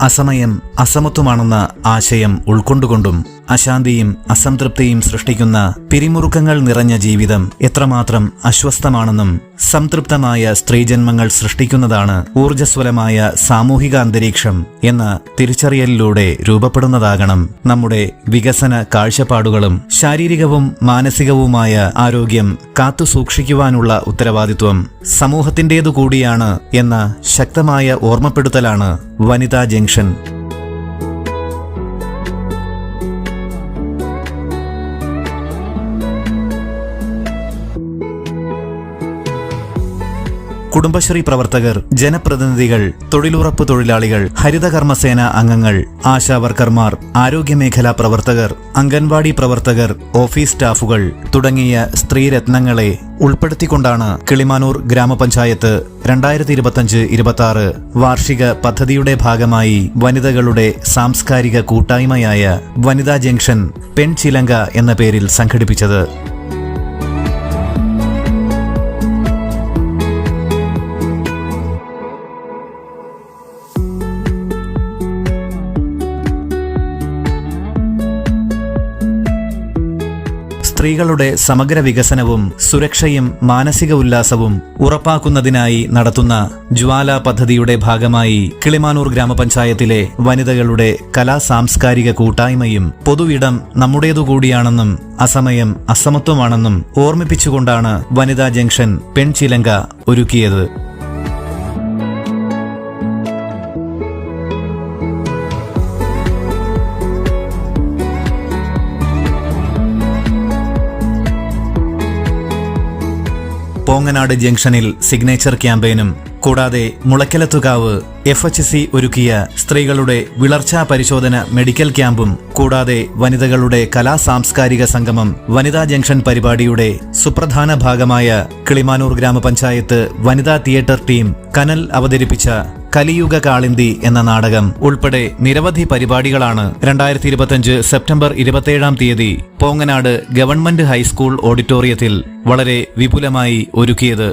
അസമയം അസമത്വമാണെന്ന ആശയം ഉൾക്കൊണ്ടുകൊണ്ടും അശാന്തിയും അസംതൃപ്തിയും സൃഷ്ടിക്കുന്ന പിരിമുറുക്കങ്ങൾ നിറഞ്ഞ ജീവിതം എത്രമാത്രം അസ്വസ്ഥമാണെന്നും സംതൃപ്തമായ സ്ത്രീജന്മങ്ങൾ സൃഷ്ടിക്കുന്നതാണ് ഊർജസ്വലമായ സാമൂഹിക അന്തരീക്ഷം എന്ന തിരിച്ചറിയലിലൂടെ രൂപപ്പെടുന്നതാകണം. നമ്മുടെ വികസന കാഴ്ചപ്പാടുകളും ശാരീരികവും മാനസികവുമായ ആരോഗ്യം കാത്തുസൂക്ഷിക്കുവാനുള്ള ഉത്തരവാദിത്വം സമൂഹത്തിന്റേതു കൂടിയാണ് എന്ന ശക്തമായ ഓർമ്മപ്പെടുത്തലാണ് വനിതാ ജംഗ്ഷൻ കുടുംബശ്രീ പ്രവർത്തകർ ജനപ്രതിനിധികൾ തൊഴിലുറപ്പ് തൊഴിലാളികൾ ഹരിതകർമ്മസേന അംഗങ്ങൾ ആശാവർക്കർമാർ ആരോഗ്യമേഖലാ പ്രവർത്തകർ അംഗൻവാടി പ്രവർത്തകർ ഓഫീസ് സ്റ്റാഫുകൾ തുടങ്ങിയ സ്ത്രീരത്നങ്ങളെ ഉൾപ്പെടുത്തിക്കൊണ്ടാണ് കിളിമാനൂർ ഗ്രാമപഞ്ചായത്ത് രണ്ടായിരത്തി ഇരുപത്തഞ്ച് ഇരുപത്തി ആറ് വാർഷിക പദ്ധതിയുടെ ഭാഗമായി വനിതകളുടെ സാംസ്കാരിക കൂട്ടായ്മയായ വനിതാ ജംഗ്ഷൻ പെൺചിലങ്ക എന്ന പേരിൽ സംഘടിപ്പിച്ചത്. സ്ത്രീകളുടെ സമഗ്ര വികസനവും സുരക്ഷയും മാനസിക ഉല്ലാസവും ഉറപ്പാക്കുന്നതിനായി നടത്തുന്ന ജ്വാല പദ്ധതിയുടെ ഭാഗമായി കിളിമാനൂർ ഗ്രാമപഞ്ചായത്തിലെ വനിതകളുടെ കലാ സാംസ്കാരിക കൂട്ടായ്മയും പൊതുവിടം നമ്മുടേതുകൂടിയാണെന്നും അസമയം അസമത്വമാണെന്നും ഓർമ്മിപ്പിച്ചുകൊണ്ടാണ് വനിതാ ജംഗ്ഷൻ പെൺചിലങ്ക ഒരുക്കിയത്. പോങ്ങനാട് ജംഗ്ഷനിൽ സിഗ്നേച്ചർ ക്യാമ്പയിനും കൂടാതെ മുളയ്ക്കലത്തുകാവ് എഫ് എച്ച് സി ഒരുക്കിയ സ്ത്രീകളുടെ വിളർച്ചാ പരിശോധന മെഡിക്കൽ ക്യാമ്പും കൂടാതെ വനിതകളുടെ കലാ സാംസ്കാരിക സംഗമം വനിതാ ജംഗ്ഷൻ പരിപാടിയുടെ സുപ്രധാന ഭാഗമായ കിളിമാനൂർ ഗ്രാമപഞ്ചായത്ത് വനിതാ തിയേറ്റർ ടീം കനൽ അവതരിപ്പിച്ച കലിയുഗ കാളിന്തി എന്ന നാടകം ഉൾപ്പെടെ നിരവധി പരിപാടികളാണ് രണ്ടായിരത്തി ഇരുപത്തിയഞ്ച് സെപ്റ്റംബർ ഇരുപത്തിയേഴാം തീയതി പോങ്ങനാട് ഗവൺമെന്റ് ഹൈസ്കൂൾ ഓഡിറ്റോറിയത്തിൽ വളരെ വിപുലമായി ഒരുക്കിയത്.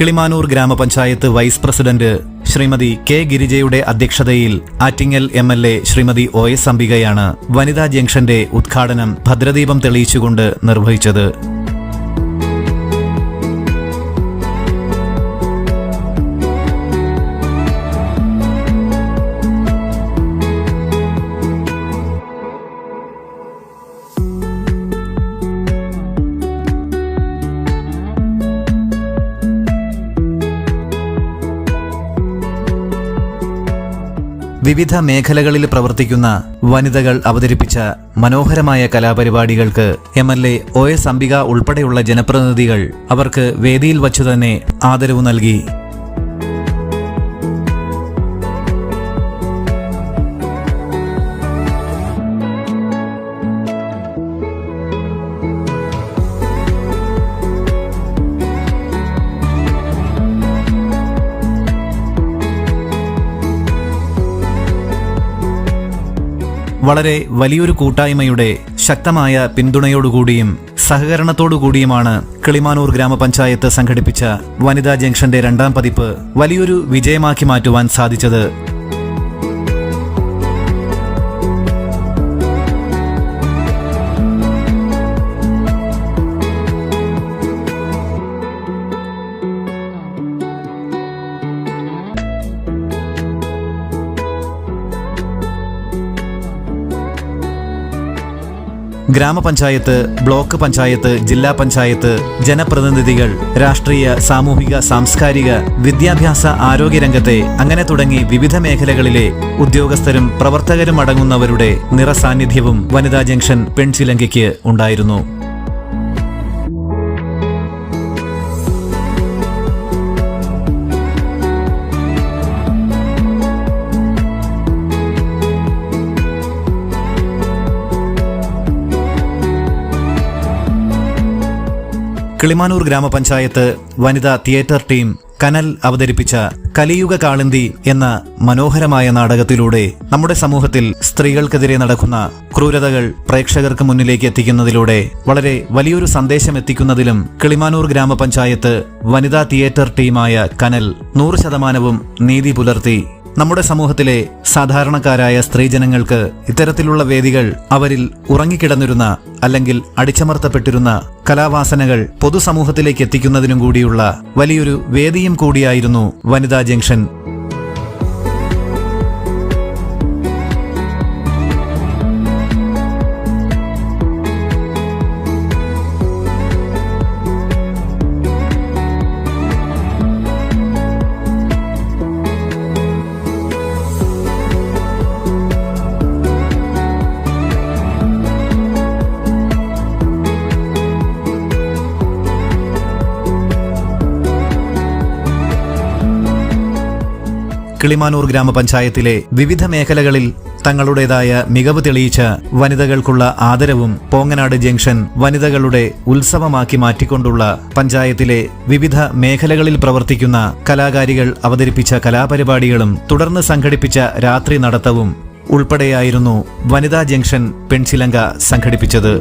കിളിമാനൂർ ഗ്രാമപഞ്ചായത്ത് വൈസ് പ്രസിഡന്റ് ശ്രീമതി കെ ഗിരിജയുടെ അധ്യക്ഷതയിൽ Attingal M L A Shrimati O S അംബികയാണ് വനിതാ ജംഗ്ഷന്റെ ഉദ്ഘാടനം ഭദ്രദീപം തെളിയിച്ചുകൊണ്ട് നിർവഹിച്ചത് വിവിധ മേഖലകളിൽ പ്രവർത്തിക്കുന്ന വനിതകൾ അവതരിപ്പിച്ച മനോഹരമായ കലാപരിപാടികൾക്ക് M L A O S Ambika ഉൾപ്പെടെയുള്ള ജനപ്രതിനിധികൾ അവർക്ക് വേദിയിൽ വച്ചു തന്നെ ആദരവ് നൽകി. വളരെ വലിയൊരു കൂട്ടായ്മയുടെ ശക്തമായ പിന്തുണയോടുകൂടിയും സഹകരണത്തോടുകൂടിയുമാണ് കിളിമാനൂർ ഗ്രാമപഞ്ചായത്ത് സംഘടിപ്പിച്ച വനിതാ ജംഗ്ഷന്റെ രണ്ടാം പതിപ്പ് വലിയൊരു വിജയമാക്കി മാറ്റുവാൻ സാധിച്ചത്. ഗ്രാമപഞ്ചായത്ത് ബ്ലോക്ക് പഞ്ചായത്ത് ജില്ലാ പഞ്ചായത്ത് ജനപ്രതിനിധികൾ രാഷ്ട്രീയ സാമൂഹിക സാംസ്കാരിക വിദ്യാഭ്യാസ ആരോഗ്യ രംഗത്തെ അങ്ങനെ തുടങ്ങി വിവിധ മേഖലകളിലെ ഉദ്യോഗസ്ഥരും പ്രവർത്തകരും അടങ്ങുന്നവരുടെ നിറസാന്നിധ്യവും വനിതാ ജംഗ്ഷൻ പെൺചിലങ്കയ്ക്ക് ഉണ്ടായിരുന്നു. കിളിമാനൂർ ഗ്രാമപഞ്ചായത്ത് വനിതാ തിയേറ്റർ ടീം കനൽ അവതരിപ്പിച്ച കലിയുഗ കാളിന്തി എന്ന മനോഹരമായ നാടകത്തിലൂടെ നമ്മുടെ സമൂഹത്തിൽ സ്ത്രീകൾക്കെതിരെ നടക്കുന്ന ക്രൂരതകൾ പ്രേക്ഷകർക്ക് മുന്നിലേക്ക് എത്തിക്കുന്നതിലൂടെ വളരെ വലിയൊരു സന്ദേശം എത്തിക്കുന്നതിലും കിളിമാനൂർ ഗ്രാമപഞ്ചായത്ത് വനിതാ തിയേറ്റർ ടീമായ കനൽ നൂറ് ശതമാനവും നീതി പുലർത്തി നമ്മുടെ സമൂഹത്തിലെ സാധാരണക്കാരായ സ്ത്രീജനങ്ങൾക്ക് ഇത്തരത്തിലുള്ള വേദികൾ അവരിൽ ഉറങ്ങിക്കിടന്നിരുന്ന അല്ലെങ്കിൽ അടിച്ചമർത്തപ്പെട്ടിരുന്ന കലാവാസനകൾ പൊതുസമൂഹത്തിലേക്ക് എത്തിക്കുന്നതിനും കൂടിയുള്ള വലിയൊരു വേദിയും കൂടിയായിരുന്നു വനിതാ ജംഗ്ഷൻ കിളിമാനൂർ ഗ്രാമപഞ്ചായത്തിലെ വിവിധ മേഖലകളിൽ തങ്ങളുടേതായ മികവ് തെളിയിച്ച വനിതകൾക്കുള്ള ആദരവും പോങ്ങനാട് ജംഗ്ഷൻ വനിതകളുടെ ഉത്സവമാക്കി മാറ്റിക്കൊണ്ടുള്ള പഞ്ചായത്തിലെ വിവിധ മേഖലകളിൽ പ്രവർത്തിക്കുന്ന കലാകാരികൾ അവതരിപ്പിച്ച കലാപരിപാടികളും തുടർന്ന് സംഘടിപ്പിച്ച രാത്രി നടത്തവും ഉൾപ്പെടെയായിരുന്നു വനിതാ ജംഗ്ഷൻ പെൺശിലങ്ക സംഘടിപ്പിച്ചത്.